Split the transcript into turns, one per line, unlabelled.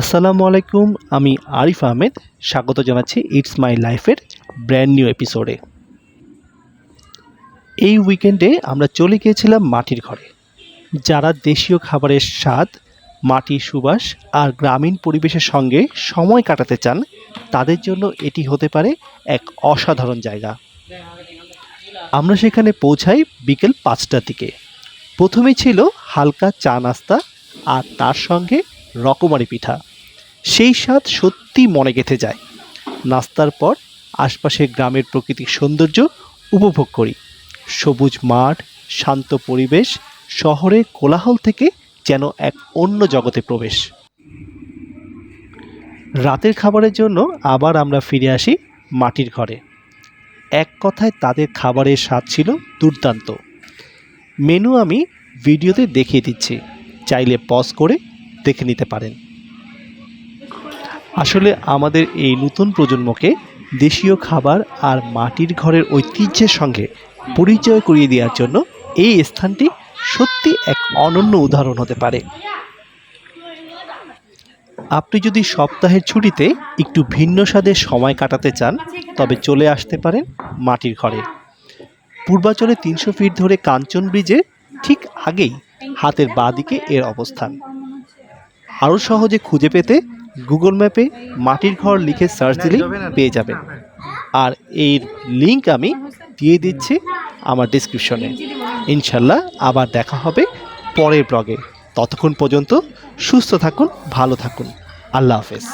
আসসালামু আলাইকুম, আমি আরিফ আহমেদ। স্বাগত জানাচ্ছি ইটস মাই লাইফের ব্র্যান্ড নিউ এপিসোডে এই উইকেন্ডে আমরা চলে গিয়েছিলাম মাটির ঘরে। যারা দেশীয় খাবারের স্বাদ মাটির সুবাস আর গ্রামীণ পরিবেশের সঙ্গে সময় কাটাতে চান, তাদের জন্য এটি হতে পারে এক অসাধারণ জায়গা। আমরা সেখানে পৌঁছাই বিকেল পাঁচটার দিকে। প্রথমে ছিল হালকা চা নাস্তা আর তার সঙ্গে রকমারি পিঠা। সেই স্বাদ সত্যি মনে গেঁথে যায়। নাস্তার পর আশপাশের গ্রামের প্রাকৃতিক সৌন্দর্য উপভোগ করি। সবুজ মাঠ, শান্ত পরিবেশ শহরের কোলাহল থেকে যেন এক অন্য জগতে প্রবেশ। রাতের খাবারের জন্য আবার আমরা ফিরে আসি মাটির ঘরে। এক কথায় তাদের খাবারের স্বাদ ছিল দুর্দান্ত। মেনু আমি ভিডিওতে দেখিয়ে দিচ্ছি। চাইলে পজ করে দেখে নিতে পারেন। আসলে আমাদের এই নতুন প্রজন্মকে দেশীয় খাবার আর মাটির ঘরের ঐতিহ্যের সঙ্গে পরিচয় করিয়ে দেওয়ার জন্য এই স্থানটি সত্যি এক অনন্য উদাহরণ হতে পারে। আপনি যদি সপ্তাহের ছুটিতে একটু ভিন্ন স্বাদের সময় কাটাতে চান, তবে চলে আসতে পারেন মাটির ঘরে। পূর্বাচলে তিনশো ফিট ধরে কাঞ্চন ব্রিজের ঠিক আগেই হাতের বাঁ দিকে এর অবস্থান। আরও সহজে খুঁজে পেতে গুগল ম্যাপে মাটির ঘর লিখে সার্চ দিলেই পেয়ে যাবেন আর এর লিংক আমি দিয়ে দিচ্ছি আমার ডিসক্রিপশনে ইনশাল্লাহ আবার দেখা হবে পরের ব্লগে ততক্ষণ পর্যন্ত সুস্থ থাকুন ভালো থাকুন। আল্লাহ হাফেজ।